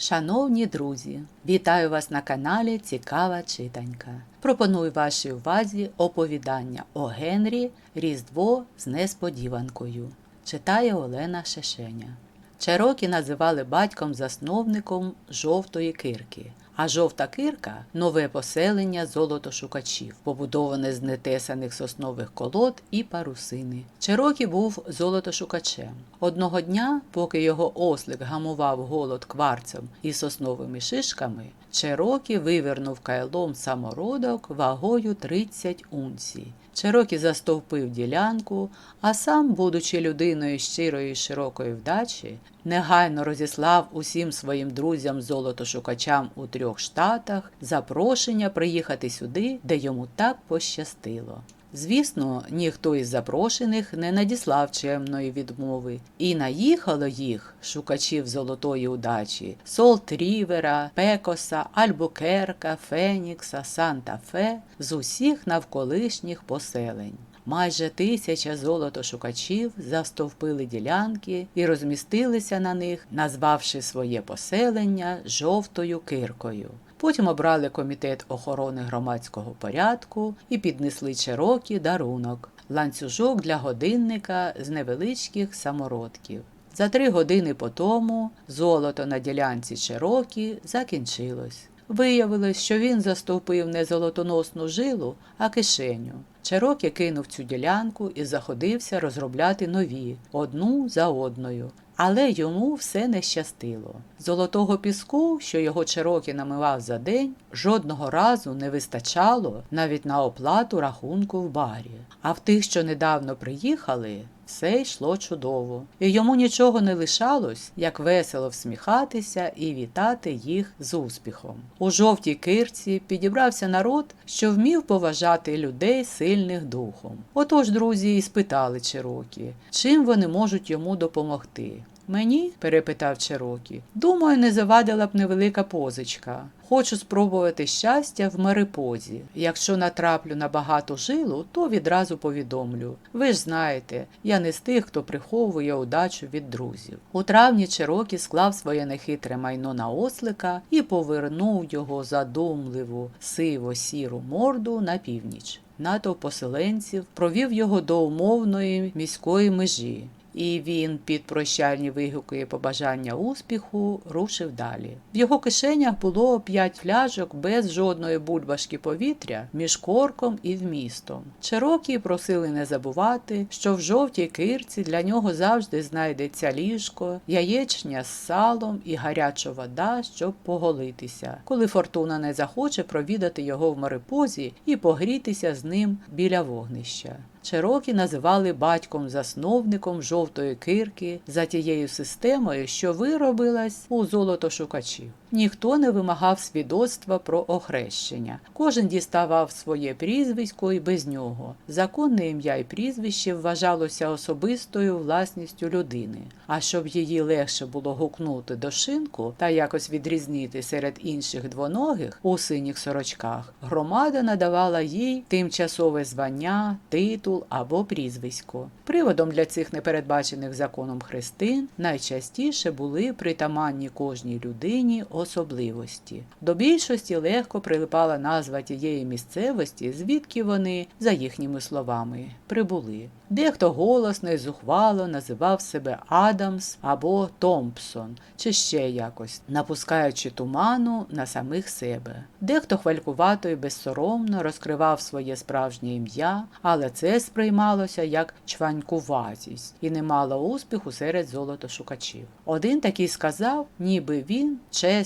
Шановні друзі, вітаю вас на каналі Цікава Читанька. Пропоную вашій увазі оповідання о Генрі Різдво з несподіванкою. Читає Олена Шешеня. Чарокі називали батьком-засновником жовтої кирки. А жовта кирка нове поселення золотошукачів, побудоване з нетесаних соснових колод і парусини. Черокі був золотошукачем. Одного дня, поки його ослик гамував голод кварцем і сосновими шишками, Черокі вивернув кайлом самородок вагою 30 унцій. Черокі застовпив ділянку, а сам, будучи людиною щирої і широкої вдачі, негайно розіслав усім своїм друзям золотошукачам у трьох штатах запрошення приїхати сюди, де йому так пощастило. Звісно, ніхто із запрошених не надіслав чемної відмови, і наїхало їх, шукачів золотої удачі, Солт Рівера, Пекоса, Альбукерка, Фенікса, Санта-Фе з усіх навколишніх поселень. Майже тисяча золотошукачів завстовпили ділянки і розмістилися на них, назвавши своє поселення жовтою киркою. Потім обрали комітет охорони громадського порядку і піднесли Черокі дарунок ланцюжок для годинника з невеличких самородків. За три години по тому золото на ділянці Черокі закінчилось. Виявилось, що він застовпив не золотоносну жилу, а кишеню. Черокі кинув цю ділянку і заходився розробляти нові одну за одною. Але йому все не щастило. Золотого піску, що його Черокі намивав за день, жодного разу не вистачало навіть на оплату рахунку в барі. А в тих, що недавно приїхали, все йшло чудово, і йому нічого не лишалось, як весело всміхатися і вітати їх з успіхом. У жовтій кирці підібрався народ, що вмів поважати людей сильних духом. Отож, друзі, і спитали Черокі, чим вони можуть йому допомогти. Мені? перепитав Черокі. Думаю, не завадила б невелика позичка. Хочу спробувати щастя в Марипозі. Якщо натраплю на багату жилу, то відразу повідомлю. Ви ж знаєте, я не з тих, хто приховує удачу від друзів. У травні Черокі склав своє нехитре майно на ослика і повернув його задумливу сиво-сіру морду на північ. Натовп поселенців провів його до умовної міської межі і він під прощальні вигуки побажання успіху рушив далі. В його кишенях було п'ять фляжок без жодної бульбашки повітря між корком і вмістом. Черокі просили не забувати, що в жовтій кирці для нього завжди знайдеться ліжко, яєчня з салом і гаряча вода, щоб поголитися, коли фортуна не захоче провідати його в марипозі і погрітися з ним біля вогнища. Черокі називали батьком-засновником жовтої кирки за тією системою, що виробилась у золотошукачів. Ніхто не вимагав свідоцтва про охрещення. Кожен діставав своє прізвисько і без нього. Законне ім'я і прізвище вважалося особистою власністю людини. А щоб її легше було гукнути до шинку та якось відрізнити серед інших двоногих у синіх сорочках, громада надавала їй тимчасове звання, титул або прізвисько. Приводом для цих непередбачених законом хрестин найчастіше були притаманні кожній людині особливості. До більшості легко прилипала назва тієї місцевості, звідки вони, за їхніми словами, прибули. Дехто голосно і зухвало називав себе Адамс або Томпсон, чи ще якось, напускаючи туману на самих себе. Дехто хвалькувато і безсоромно розкривав своє справжнє ім'я, але це сприймалося як чванькуватість і не мало успіху серед золотошукачів. Один такий сказав, ніби він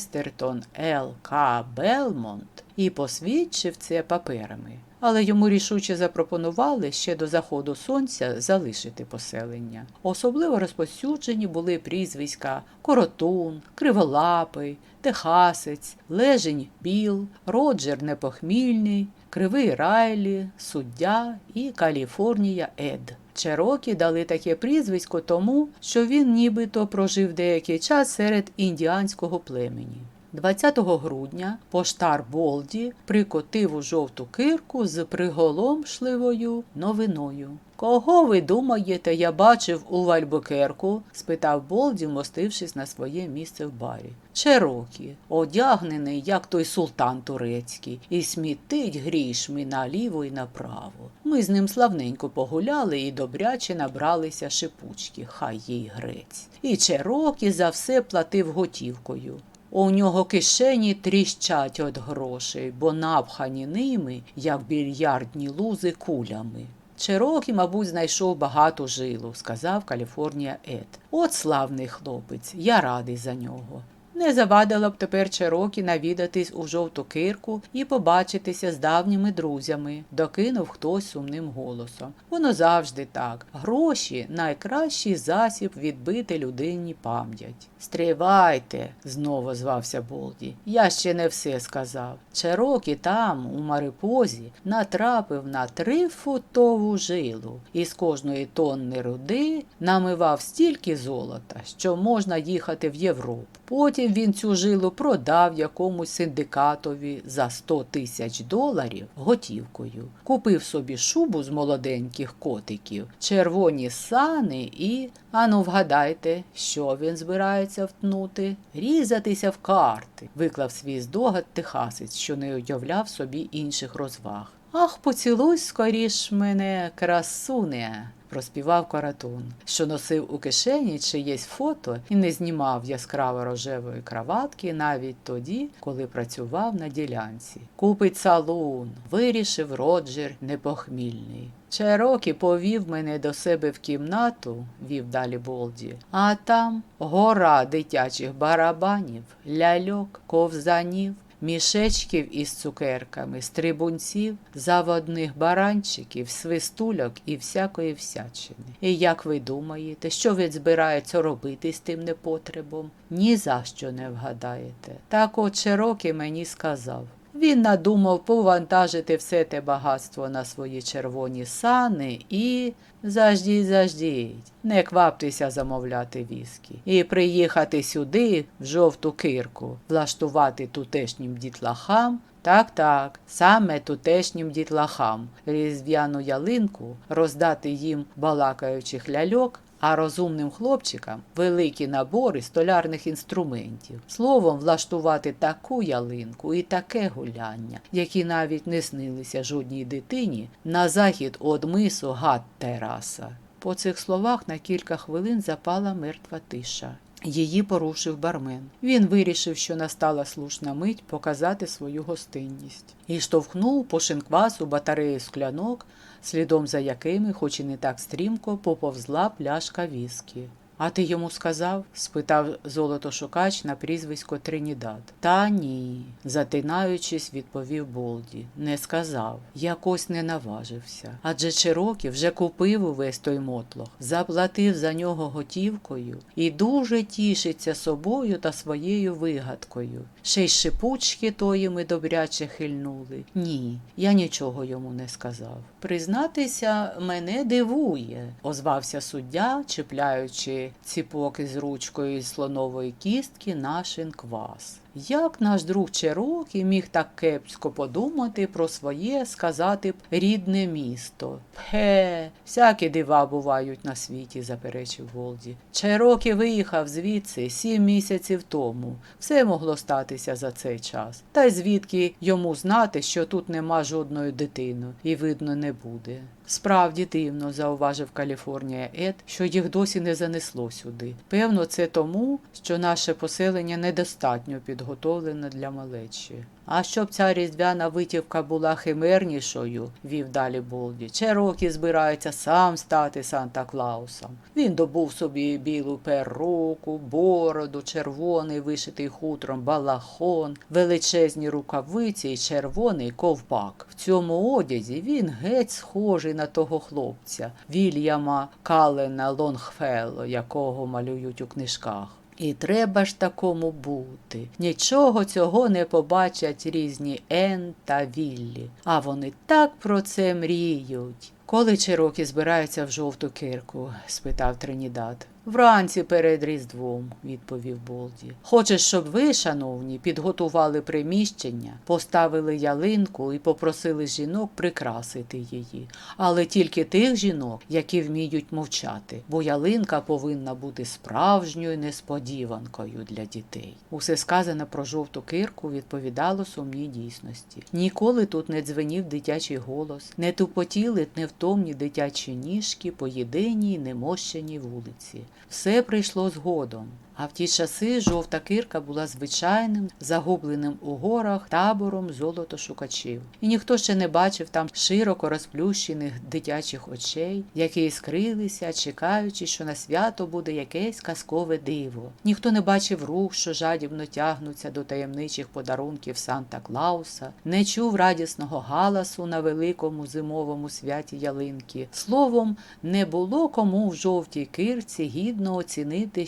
Честертон Л. К. Белмонт, і посвідчив це паперами але йому рішуче запропонували ще до заходу сонця залишити поселення. Особливо розпосюджені були прізвиська Коротун, Криволапий, Техасець, Лежень Біл, Роджер Непохмільний, Кривий Райлі, Суддя і Каліфорнія Ед. Черокі дали таке прізвисько тому, що він нібито прожив деякий час серед індіанського племені. 20 грудня поштар Болді прикотив у жовту кирку з приголомшливою новиною. Кого ви думаєте, я бачив у Вальбукерку? спитав Болді, мостившись на своє місце в барі. Черокі, одягнений, як той султан турецький, і смітить грішми наліво і направо. Ми з ним славненько погуляли і добряче набралися шипучки, хай їй грець. І Черокі за все платив готівкою. У нього кишені тріщать від грошей, бо напхані ними, як більярдні лузи кулями. Чирокі, мабуть, знайшов багату жилу, сказав Каліфорнія Ед. От славний хлопець, я радий за нього. Не завадило б тепер Черокі навідатись у жовту кирку і побачитися з давніми друзями, докинув хтось сумним голосом. Воно завжди так. Гроші найкращий засіб відбити людині пам'ять. Стривайте, знову звався Болді. Я ще не все сказав. Черокі там, у Марипозі, натрапив на трифутову жилу і з кожної тонни руди намивав стільки золота, що можна їхати в Європу. Потім він цю жилу продав якомусь синдикатові за 100 тисяч доларів готівкою. Купив собі шубу з молоденьких котиків, червоні сани і. Ану, вгадайте, що він збирається втнути? Різатися в карти, виклав свій здогад техасець, що не уявляв собі інших розваг. Ах, поцілуй скоріш мене, красуне, проспівав Каратун, що носив у кишені чиєсь фото і не знімав яскраво рожевої краватки навіть тоді, коли працював на ділянці. Купить салун, вирішив Роджер непохмільний. Черокі повів мене до себе в кімнату, вів далі Болді, а там гора дитячих барабанів, ляльок, ковзанів, мішечків із цукерками, стрибунців, заводних баранчиків, свистульок і всякої всячини. І як ви думаєте, що він збирається робити з тим непотребом? Ні за що не вгадаєте. Так от широкий мені сказав. Він надумав повантажити все те багатство на свої червоні сани і. Заждіть, заждіть, не кваптеся замовляти віскі. І приїхати сюди, в жовту кирку, влаштувати тутешнім дітлахам. Так, так, саме тутешнім дітлахам, різдвяну ялинку, роздати їм балакаючих ляльок, а розумним хлопчикам великі набори столярних інструментів. Словом, влаштувати таку ялинку і таке гуляння, які навіть не снилися жодній дитині на захід од мису гад тераса. По цих словах на кілька хвилин запала мертва тиша. Її порушив бармен. Він вирішив, що настала слушна мить показати свою гостинність, і штовхнув по шинквасу батарею склянок, слідом за якими, хоч і не так стрімко, поповзла пляшка віскі. А ти йому сказав? спитав золотошукач на прізвисько Тринідад. Та ні, затинаючись, відповів Болді. Не сказав. Якось не наважився. Адже Чирокі вже купив увесь той мотлох, заплатив за нього готівкою і дуже тішиться собою та своєю вигадкою. Ще й шипучки тої ми добряче хильнули. Ні, я нічого йому не сказав. Признатися, мене дивує, озвався суддя, чіпляючи ціпок із ручкою із слонової кістки нашин шинквас. Як наш друг Черокі міг так кепсько подумати про своє, сказати б, рідне місто? Пхе, всякі дива бувають на світі, заперечив Волді. Черокі виїхав звідси сім місяців тому. Все могло статися за цей час. Та й звідки йому знати, що тут нема жодної дитини, і видно не буде. Справді дивно, зауважив Каліфорнія Ед, що їх досі не занесло сюди. Певно, це тому, що наше поселення недостатньо підготовлене для малечі. А щоб ця різдвяна витівка була химернішою, вів далі Болді, Черокі збирається сам стати Санта Клаусом. Він добув собі білу перуку, бороду, червоний вишитий хутром балахон, величезні рукавиці і червоний ковпак. В цьому одязі він геть схожий на того хлопця Вільяма Калена Лонгфелло, якого малюють у книжках. І треба ж такому бути. Нічого цього не побачать різні Ен та Віллі. А вони так про це мріють. Коли Чирокі збираються в жовту кирку? спитав Тринідад. Вранці перед Різдвом, відповів Болді. Хочеш, щоб ви, шановні, підготували приміщення, поставили ялинку і попросили жінок прикрасити її, але тільки тих жінок, які вміють мовчати, бо ялинка повинна бути справжньою несподіванкою для дітей. Усе сказане про жовту кирку відповідало сумній дійсності. Ніколи тут не дзвенів дитячий голос, не тупотіли невтомні дитячі ніжки по єдиній немощеній вулиці. Все прийшло згодом. А в ті часи жовта кирка була звичайним, загубленим у горах табором золотошукачів. І ніхто ще не бачив там широко розплющених дитячих очей, які іскрилися, чекаючи, що на свято буде якесь казкове диво. Ніхто не бачив рук, що жадібно тягнуться до таємничих подарунків Санта Клауса, не чув радісного галасу на великому зимовому святі ялинки. Словом, не було кому в жовтій кирці гідно оцінити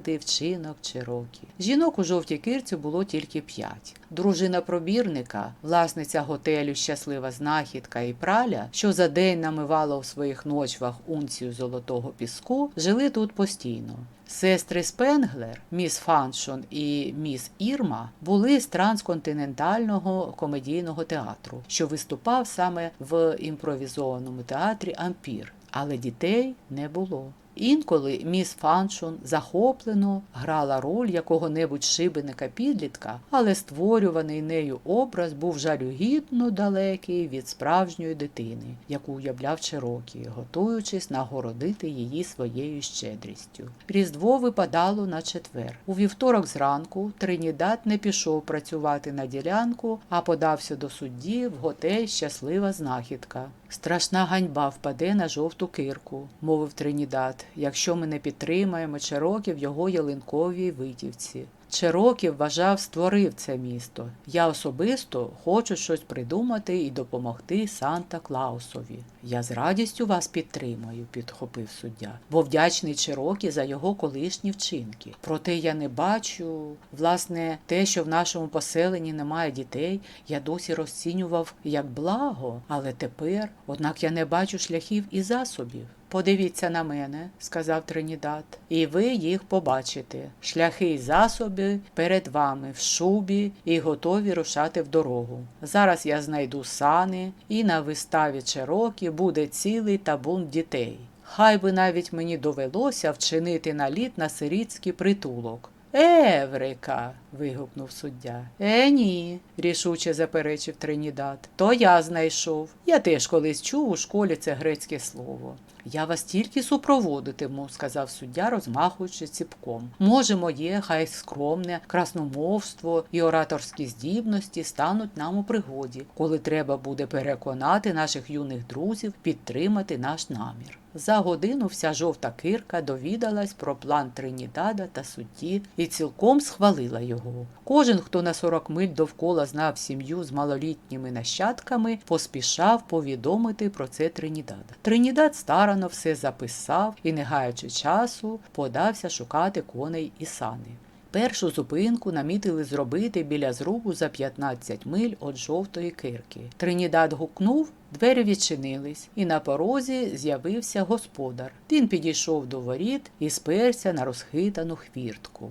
щиросердий вчинок Чирокі. Жінок у жовтій кирці було тільки п'ять. Дружина пробірника, власниця готелю Щаслива знахідка і праля, що за день намивала у своїх ночвах унцію золотого піску, жили тут постійно. Сестри Спенглер, міс Фаншон і міс Ірма були з трансконтинентального комедійного театру, що виступав саме в імпровізованому театрі Ампір, але дітей не було. Інколи міс Фаншон захоплено грала роль якого-небудь шибеника підлітка, але створюваний нею образ був жалюгідно далекий від справжньої дитини, яку уявляв Чирокі, готуючись нагородити її своєю щедрістю. Різдво випадало на четвер. У вівторок зранку Тринідад не пішов працювати на ділянку, а подався до судді в готель Щаслива знахідка. Страшна ганьба впаде на жовту кирку, мовив Тринідад, якщо ми не підтримаємо чероків його ялинковій витівці. Чирокі вважав, створив це місто. Я особисто хочу щось придумати і допомогти Санта Клаусові. Я з радістю вас підтримаю, підхопив суддя, бо вдячний Чирокі за його колишні вчинки. Проте я не бачу, власне, те, що в нашому поселенні немає дітей, я досі розцінював як благо, але тепер, однак я не бачу шляхів і засобів. Подивіться на мене, сказав Тринідад, і ви їх побачите. Шляхи й засоби перед вами в шубі і готові рушати в дорогу. Зараз я знайду сани, і на виставі Чирокі буде цілий табун дітей. Хай би навіть мені довелося вчинити наліт на сирітський притулок. Еврика. вигукнув суддя. Е, ні, рішуче заперечив Тринідад. То я знайшов. Я теж колись чув у школі це грецьке слово. Я вас тільки супроводитиму, сказав суддя, розмахуючи ціпком. Може, моє, хай скромне, красномовство і ораторські здібності стануть нам у пригоді, коли треба буде переконати наших юних друзів підтримати наш намір. За годину вся жовта кирка довідалась про план Тринідада та судді і цілком схвалила його. Кожен, хто на 40 миль довкола знав сім'ю з малолітніми нащадками, поспішав повідомити про це Тринідада. Тринідад старано все записав і, не гаючи часу, подався шукати коней і сани. Першу зупинку намітили зробити біля зрубу за 15 миль від жовтої кирки. Тринідад гукнув, двері відчинились, і на порозі з'явився господар. Він підійшов до воріт і сперся на розхитану хвіртку.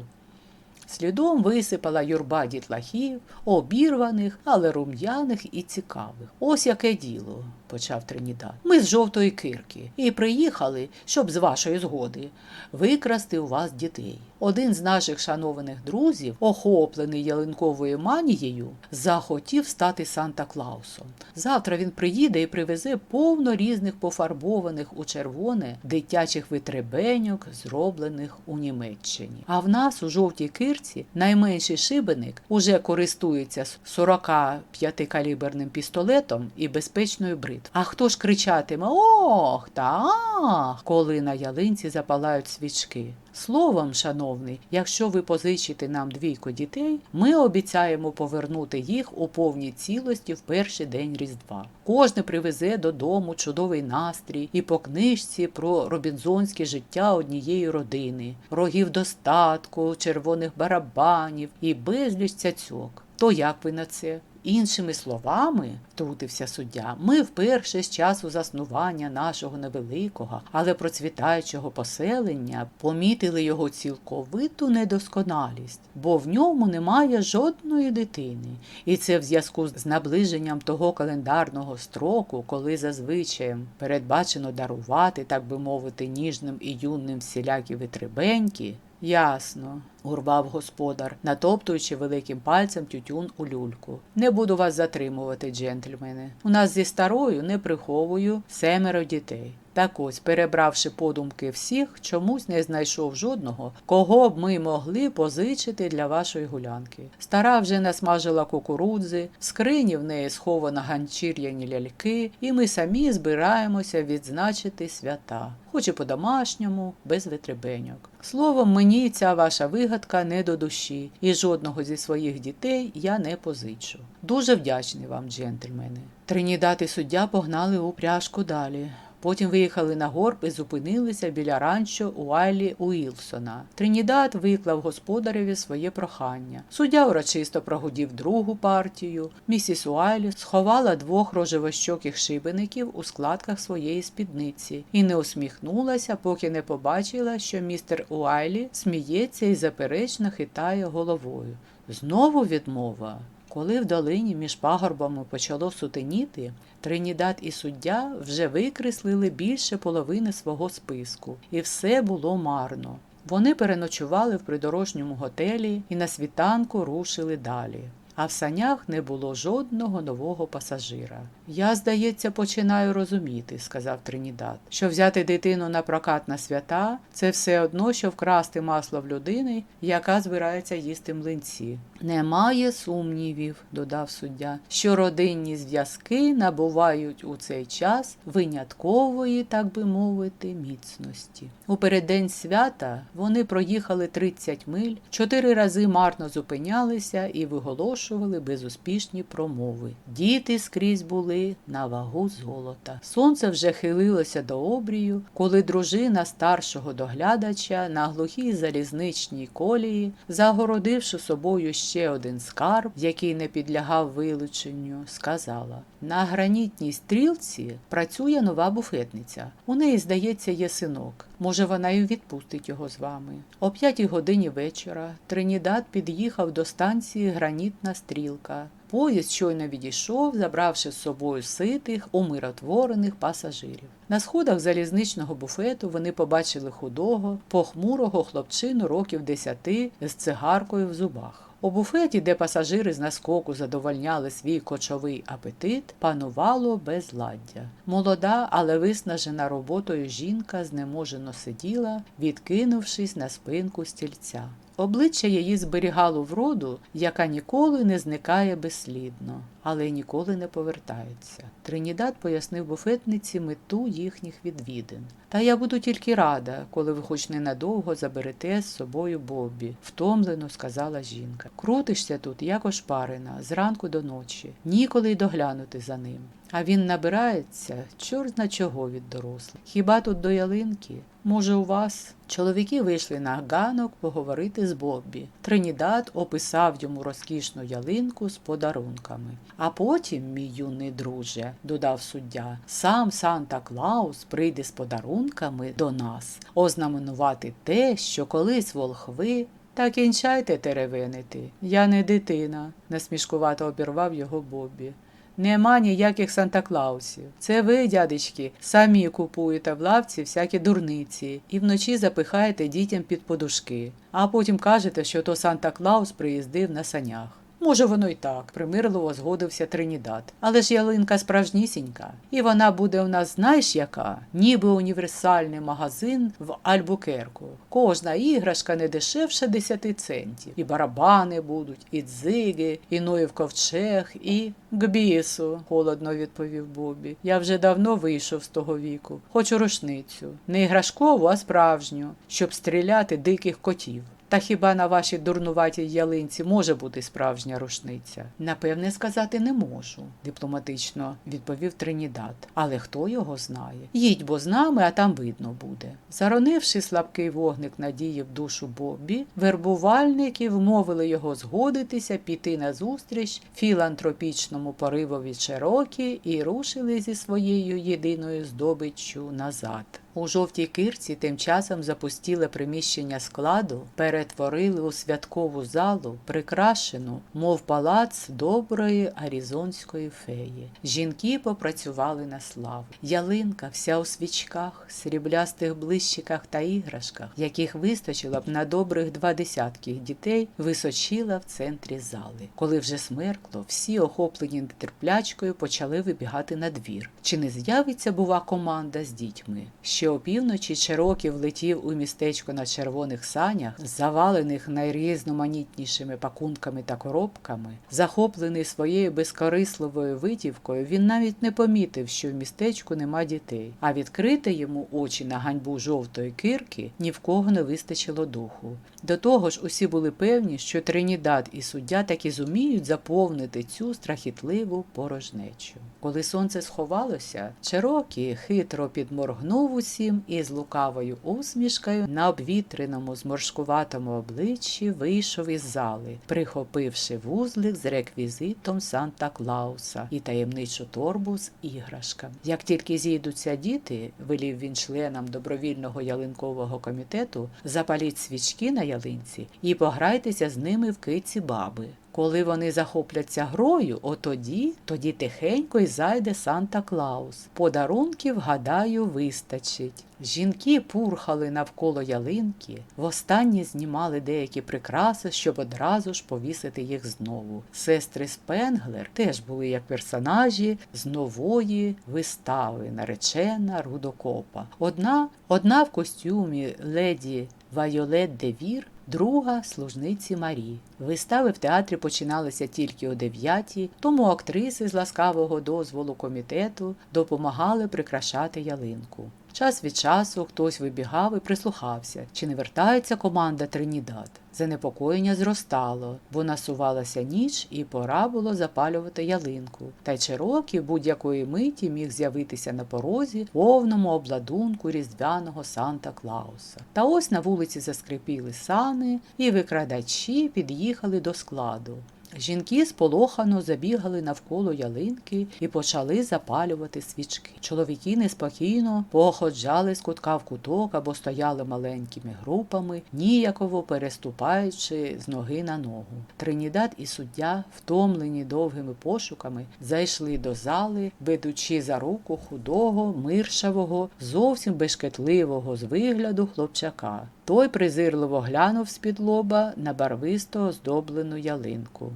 Слідом висипала юрба дітлахів, обірваних, але рум'яних і цікавих. Ось яке діло, почав Тринідад. Ми з жовтої кирки і приїхали, щоб з вашої згоди викрасти у вас дітей. Один з наших шанованих друзів, охоплений ялинковою манією, захотів стати Санта Клаусом. Завтра він приїде і привезе повно різних пофарбованих у червоне дитячих витребеньок, зроблених у Німеччині. А в нас у жовтій кирці найменший шибеник уже користується 45-каліберним пістолетом і безпечною бритвою. А хто ж кричатиме Ох та ах, коли на ялинці запалають свічки? Словом, шановний, якщо ви позичите нам двійко дітей, ми обіцяємо повернути їх у повній цілості в перший день Різдва. Кожне привезе додому чудовий настрій і по книжці про робінзонське життя однієї родини, рогів достатку, червоних барабанів і безліч цяцьок. То як ви на це? Іншими словами, втрутився суддя, ми вперше з часу заснування нашого невеликого, але процвітаючого поселення помітили його цілковиту недосконалість, бо в ньому немає жодної дитини. І це в зв'язку з наближенням того календарного строку, коли зазвичай передбачено дарувати, так би мовити, ніжним і юним всілякі витребеньки. Ясно, урвав господар, натоптуючи великим пальцем тютюн у люльку. Не буду вас затримувати, джентльмени. У нас зі старою не приховую семеро дітей. Так ось, перебравши подумки всіх, чомусь не знайшов жодного, кого б ми могли позичити для вашої гулянки. Стара вже насмажила кукурудзи, в скрині в неї сховано ганчір'яні ляльки, і ми самі збираємося відзначити свята, хоч і по-домашньому, без витребеньок. Словом, мені ця ваша вигадка не до душі, і жодного зі своїх дітей я не позичу. Дуже вдячний вам, джентльмени. Тринідат і суддя погнали у пряжку далі. Потім виїхали на горб і зупинилися біля ранчо Уайлі Уілсона. Тринідад виклав господареві своє прохання. Суддя урочисто прогудів другу партію. Місіс Уайлі сховала двох рожевощоких шибеників у складках своєї спідниці і не усміхнулася, поки не побачила, що містер Уайлі сміється і заперечно хитає головою. Знову відмова. Коли в долині між пагорбами почало сутеніти, Тринідад і суддя вже викреслили більше половини свого списку, і все було марно. Вони переночували в придорожньому готелі і на світанку рушили далі. А в санях не було жодного нового пасажира. Я, здається, починаю розуміти, сказав Тринідад, що взяти дитину на прокат на свята це все одно, що вкрасти масло в людини, яка збирається їсти млинці. Немає сумнівів, додав суддя, що родинні зв'язки набувають у цей час виняткової, так би мовити, міцності. У переддень свята вони проїхали 30 миль, чотири рази марно зупинялися і виголошували безуспішні промови. Діти скрізь були на вагу золота. Сонце вже хилилося до обрію, коли дружина старшого доглядача на глухій залізничній колії, загородивши собою ще один скарб, який не підлягав вилученню, сказала: на гранітній стрілці працює нова буфетниця. У неї, здається, є синок. Може, вона й відпустить його з вами. О п'ятій годині вечора Тринідад під'їхав до станції Гранітна стрілка. Поїзд щойно відійшов, забравши з собою ситих, умиротворених пасажирів. На сходах залізничного буфету вони побачили худого, похмурого хлопчину років десяти з цигаркою в зубах. У буфеті, де пасажири з наскоку задовольняли свій кочовий апетит, панувало безладдя. Молода, але виснажена роботою жінка знеможено сиділа, відкинувшись на спинку стільця. Обличчя її зберігало вроду, яка ніколи не зникає безслідно, але ніколи не повертається. Тринідад пояснив буфетниці мету їхніх відвідин. Та я буду тільки рада, коли ви хоч ненадовго заберете з собою Боббі, втомлено сказала жінка. Крутишся тут, як ошпарена, зранку до ночі, ніколи й доглянути за ним. А він набирається чорт на чого від дорослих. Хіба тут до ялинки? Може, у вас? Чоловіки вийшли на ганок поговорити з Боббі. Тринідад описав йому розкішну ялинку з подарунками. А потім, мій юний друже, додав суддя, сам Санта Клаус прийде з подарунками до нас, ознаменувати те, що колись волхви. Та кінчайте теревенити. Я не дитина, насмішкувато обірвав його Боббі. Нема ніяких Санта-Клаусів. Це ви, дядечки, самі купуєте в лавці всякі дурниці і вночі запихаєте дітям під подушки, а потім кажете, що то Санта-Клаус приїздив на санях. Може, воно й так, примирливо згодився Тринідад. Але ж ялинка справжнісінька, і вона буде у нас, знаєш яка, ніби універсальний магазин в Альбукерку. Кожна іграшка не дешевше 10 центів. І барабани будуть, і дзиги, і Ноїв ковчег, і к бісу, холодно відповів Бобі. Я вже давно вийшов з того віку. Хочу рушницю. Не іграшкову, а справжню, щоб стріляти диких котів. Та хіба на вашій дурнуватій ялинці може бути справжня рушниця? Напевне, сказати не можу, дипломатично відповів Тринідад. Але хто його знає? Їдь бо з нами, а там видно буде. Заронивши слабкий вогник надії в душу Бобі, вербувальники вмовили його згодитися піти на зустріч філантропічному поривові Черокі і рушили зі своєю єдиною здобиччю назад. У жовтій кирці тим часом запустіле приміщення складу, перетворили у святкову залу, прикрашену, мов палац доброї аризонської феї. Жінки попрацювали на славу. Ялинка, вся у свічках, сріблястих блищиках та іграшках, яких вистачило б на добрих два десятки дітей, височила в центрі зали. Коли вже смеркло, всі, охоплені нетерплячкою, почали вибігати на двір. Чи не з'явиться, бува, команда з дітьми? Ще опівночі Чероків влетів у містечко на червоних санях, завалених найрізноманітнішими пакунками та коробками. Захоплений своєю безкорисливою витівкою, він навіть не помітив, що в містечку нема дітей, а відкрити йому очі на ганьбу жовтої кирки ні в кого не вистачило духу. До того ж, усі були певні, що Тринідад і суддя таки зуміють заповнити цю страхітливу порожнечу. Коли сонце сховалося, Черокі хитро підморгнув усім і з лукавою усмішкою на обвітреному зморшкуватому обличчі вийшов із зали, прихопивши вузлик з реквізитом Санта Клауса і таємничу торбу з іграшками. Як тільки зійдуться діти, велів він членам добровільного ялинкового комітету, запаліть свічки на ялинці і пограйтеся з ними в киці баби. Коли вони захопляться грою, отоді, тоді тихенько й зайде Санта Клаус. Подарунків, гадаю, вистачить. Жінки пурхали навколо ялинки, востаннє знімали деякі прикраси, щоб одразу ж повісити їх знову. Сестри Спенглер теж були як персонажі з нової вистави, наречена Рудокопа. Одна, одна в костюмі леді Вайолет Девір, друга служниці Марі. Вистави в театрі починалися тільки о дев'ятій, тому актриси з ласкавого дозволу комітету допомагали прикрашати ялинку. Час від часу хтось вибігав і прислухався, чи не вертається команда Тринідад. Занепокоєння зростало, бо насувалася ніч і пора було запалювати ялинку. Та й Черокі будь-якої миті міг з'явитися на порозі повному обладунку різдвяного Санта Клауса. Та ось на вулиці заскрипіли сани, і викрадачі під'їхали до складу. Жінки сполохано забігали навколо ялинки і почали запалювати свічки. Чоловіки неспокійно походжали з кутка в куток або стояли маленькими групами, ніяково переступаючи з ноги на ногу. Тринідад і суддя, втомлені довгими пошуками, зайшли до зали, ведучи за руку худого, миршавого, зовсім бешкетливого з вигляду хлопчака. Той презирливо глянув з-під лоба на барвисто оздоблену ялинку.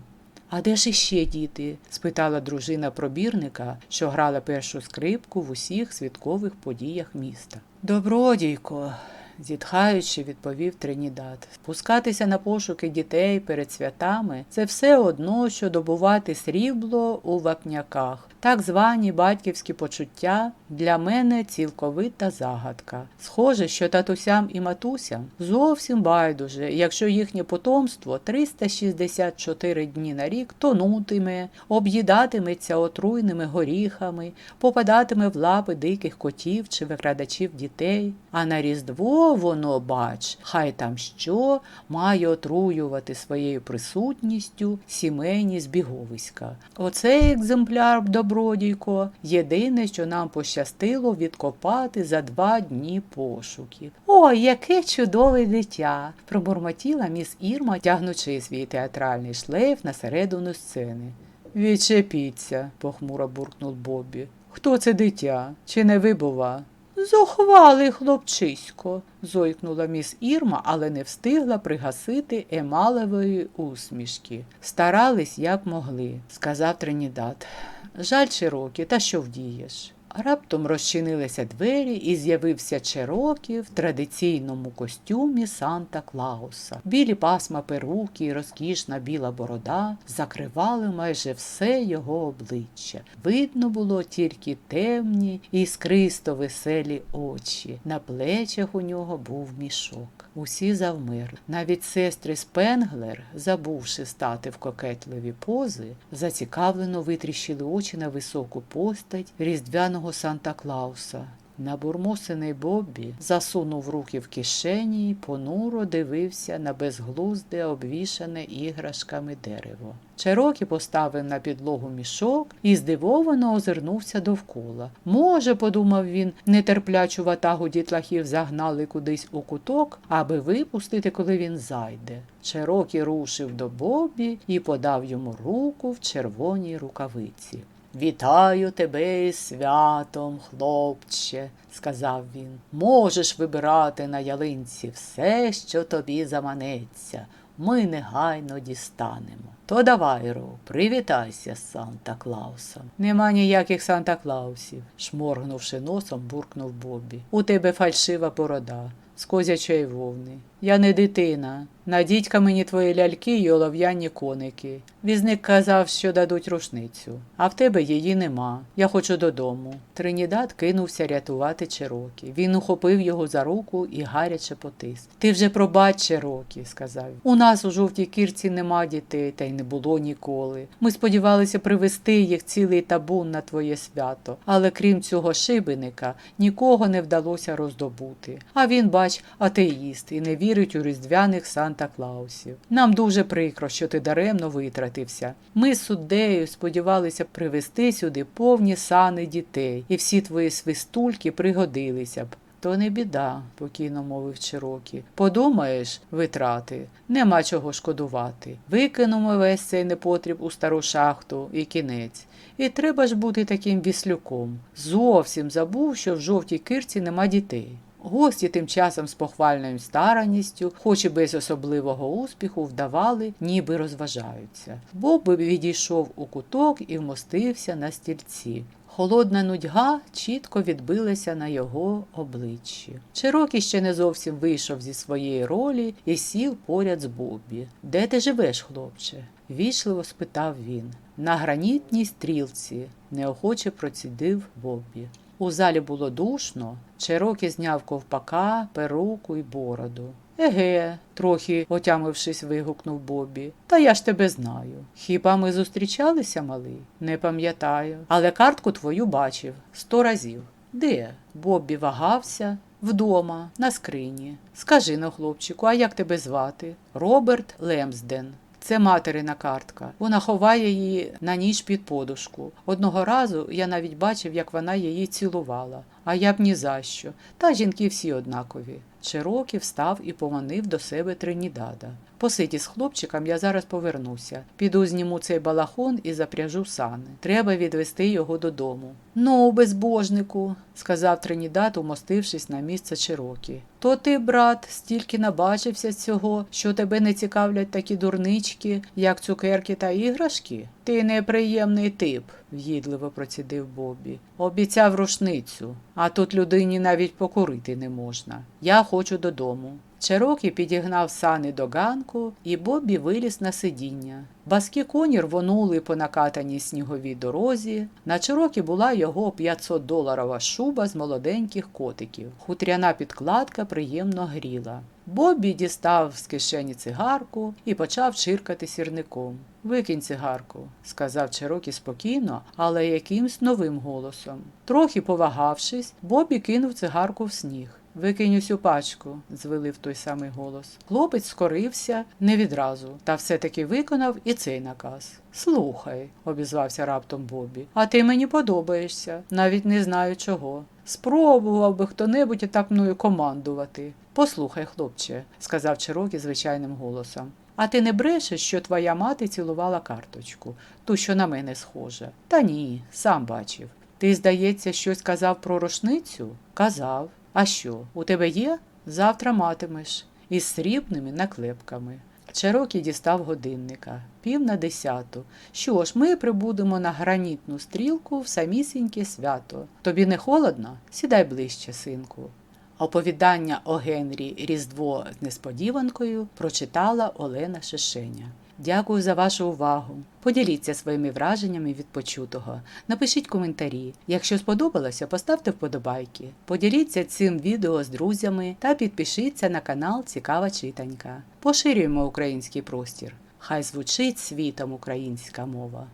А де ж іще діти? спитала дружина пробірника, що грала першу скрипку в усіх святкових подіях міста. Добродійко, зітхаючи, відповів Тринідад. Спускатися на пошуки дітей перед святами це все одно, що добувати срібло у вапняках. Так звані батьківські почуття для мене цілковита загадка. Схоже, що татусям і матусям зовсім байдуже, якщо їхнє потомство 364 дні на рік тонутиме, об'їдатиметься отруйними горіхами, попадатиме в лапи диких котів чи викрадачів дітей, а на Різдво воно, бач, хай там що, має отруювати своєю присутністю сімейні збіговиська. Оцей екземпляр добродійко єдине, що нам пощастило відкопати за два дні пошуків. Ой, яке чудове дитя! пробурмотіла міс Ірма, тягнучи свій театральний шлейф на середину сцени. Відчепіться, похмуро буркнув Бобі. Хто це дитя? Чи не ви, бува? Зухвалий хлопчисько, зойкнула міс Ірма, але не встигла пригасити емалевої усмішки. Старались, як могли, сказав Тринідад. Жаль широкі, та що вдієш? Раптом розчинилися двері і з'явився Черокі в традиційному костюмі Санта Клауса. Білі пасма перуки і розкішна біла борода закривали майже все його обличчя. Видно було тільки темні і іскристо веселі очі. На плечах у нього був мішок. Усі завмерли. Навіть сестри Спенглер, забувши стати в кокетливі пози, зацікавлено витріщили очі на високу постать різдвяного Санта Клауса. Набурмосений Боббі засунув руки в кишені і понуро дивився на безглузде обвішане іграшками дерево. Черокі поставив на підлогу мішок і здивовано озирнувся довкола. Може, подумав він, нетерплячу ватагу дітлахів загнали кудись у куток, аби випустити, коли він зайде. Черокі рушив до Боббі і подав йому руку в червоній рукавиці. Вітаю тебе із святом, хлопче, сказав він. Можеш вибирати на ялинці все, що тобі заманеться. Ми негайно дістанемо. То давай, Ро, привітайся з Санта Клаусом. Нема ніяких Санта Клаусів, шморгнувши носом, буркнув Бобі. У тебе фальшива борода з козячої вовни. Я не дитина. Надіть-ка мені твої ляльки й олов'яні коники. Візник казав, що дадуть рушницю, а в тебе її нема. Я хочу додому. Тринідад кинувся рятувати Черокі. Він ухопив його за руку і гаряче потис. Ти вже пробач, Черокі, сказав. У нас у жовтій кірці нема дітей, та й не було ніколи. Ми сподівалися привезти їх цілий табун на твоє свято, але крім цього шибеника, нікого не вдалося роздобути. А він, бач, атеїст і не вірить у різдвяних Санта Клаусів. Нам дуже прикро, що ти даремно витратився. Ми з суддею сподівалися привезти сюди повні сани дітей, і всі твої свистульки пригодилися б. То не біда, покійно мовив Чирокі. Подумаєш, витрати, нема чого шкодувати. Викинемо весь цей непотріб у стару шахту і кінець. І треба ж бути таким віслюком. Зовсім забув, що в жовтій кирці нема дітей. Гості тим часом з похвальною старанністю, хоч і без особливого успіху, вдавали, ніби розважаються. Боб відійшов у куток і вмостився на стільці. Холодна нудьга чітко відбилася на його обличчі. Чирокі ще не зовсім вийшов зі своєї ролі і сів поряд з Боббі. Де ти живеш, хлопче? вічливо спитав він. На гранітній стрілці, неохоче процідив Боббі. У залі було душно, Чирокі зняв ковпака, перуку й бороду. Еге, трохи отямившись, вигукнув Бобі. Та я ж тебе знаю. Хіба ми зустрічалися, малий? Не пам'ятаю. Але картку твою бачив сто разів. Де? Боббі вагався. Вдома, на скрині. Скажи но, хлопчику, а як тебе звати? Роберт Лемсден. Це материна картка. Вона ховає її на ніч під подушку. Одного разу я навіть бачив, як вона її цілувала, а я б ні за що. Та жінки всі однакові. Чирокі встав і поманив до себе Тринідада. Посиді з хлопчиком, я зараз повернуся. Піду зніму цей балахон і запряжу сани. Треба відвести його додому. Ну, безбожнику, сказав Тринідад, умостившись на місце Чирокі. То ти, брат, стільки набачився цього, що тебе не цікавлять такі дурнички, як цукерки та іграшки? Ти неприємний тип, в'їдливо процідив Бобі. Обіцяв рушницю, а тут людині навіть покурити не можна. Я хочу додому. Черокі підігнав сани до ганку, і Бобі виліз на сидіння. Баскі коні рвонули по накатаній сніговій дорозі. На Черокі була його 500 доларова шуба з молоденьких котиків. Хутряна підкладка приємно гріла. Бобі дістав з кишені цигарку і почав чиркати сірником. Викинь цигарку, сказав Черокі спокійно, але якимсь новим голосом. Трохи повагавшись, Бобі кинув цигарку в сніг. Викинь усю пачку, звелив той самий голос. Хлопець скорився не відразу, та все-таки виконав і цей наказ. Слухай, обізвався раптом Бобі, а ти мені подобаєшся, навіть не знаю чого. Спробував би хто-небудь так мною командувати. Послухай, хлопче, сказав Чирокі звичайним голосом. А ти не брешеш, що твоя мати цілувала карточку, ту, що на мене схожа. Та ні, сам бачив. Ти, здається, щось казав про рушницю? Казав. А що, у тебе є? Завтра матимеш із срібними наклепками. Черокі дістав годинника, пів на десяту. Що ж, ми прибудемо на гранітну стрілку в самісіньке свято. Тобі не холодно? Сідай ближче, синку. Оповідання о Генрі Різдво з несподіванкою прочитала Олена Шишеня. Дякую за вашу увагу. Поділіться своїми враженнями від почутого. Напишіть коментарі. Якщо сподобалося, поставте вподобайки. Поділіться цим відео з друзями та підпишіться на канал Цікава Читанька. Поширюємо український простір. Хай звучить світом українська мова.